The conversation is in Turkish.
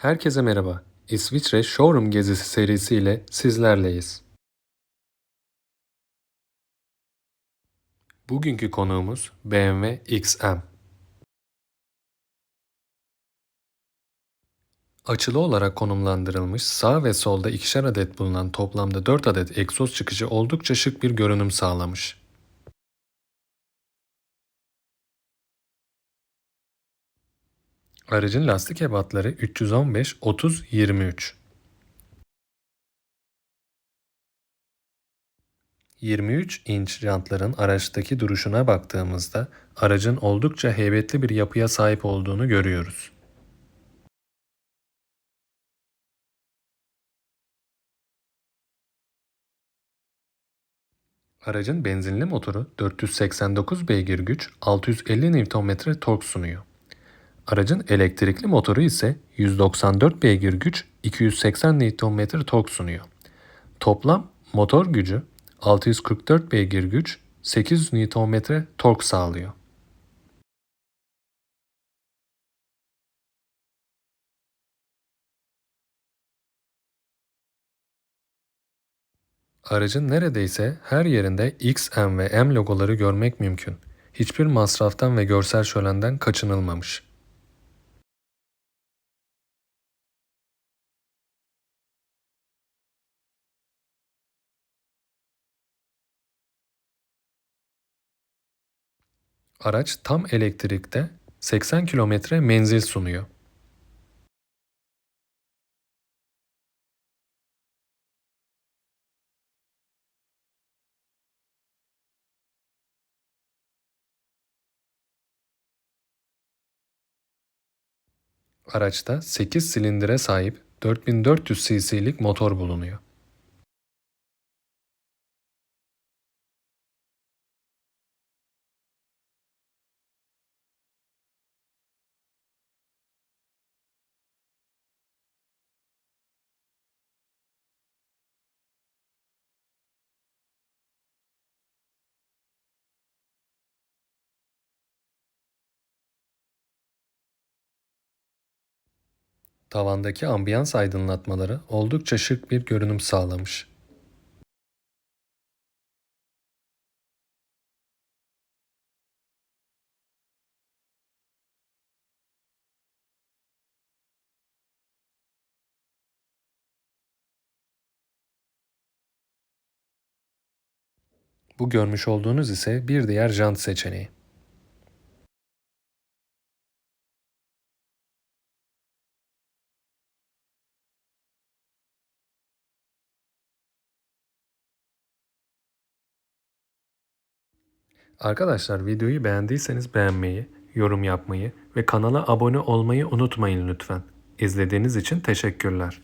Herkese merhaba. İsviçre Showroom gezisi serisiyle sizlerleyiz. Bugünkü konuğumuz BMW XM. Açılı olarak konumlandırılmış sağ ve solda ikişer adet bulunan toplamda 4 adet egzoz çıkışı oldukça şık bir görünüm sağlamış. Aracın lastik ebatları 315 30 23. 23 inç jantların araçtaki duruşuna baktığımızda aracın oldukça heybetli bir yapıya sahip olduğunu görüyoruz. Aracın benzinli motoru 489 beygir güç, 650 Nm tork sunuyor. Aracın elektrikli motoru ise 194 beygir güç, 280 Nm tork sunuyor. Toplam motor gücü 644 beygir güç, 800 Nm tork sağlıyor. Aracın neredeyse her yerinde X, M ve M logoları görmek mümkün. Hiçbir masraftan ve görsel şölenden kaçınılmamış. Araç tam elektrikte 80 kilometre menzil sunuyor. Araçta 8 silindire sahip 4400 cc'lik motor bulunuyor. Tavandaki ambiyans aydınlatmaları oldukça şık bir görünüm sağlamış. Bu görmüş olduğunuz ise bir diğer jant seçeneği. Arkadaşlar videoyu beğendiyseniz beğenmeyi, yorum yapmayı ve kanala abone olmayı unutmayın lütfen. İzlediğiniz için teşekkürler.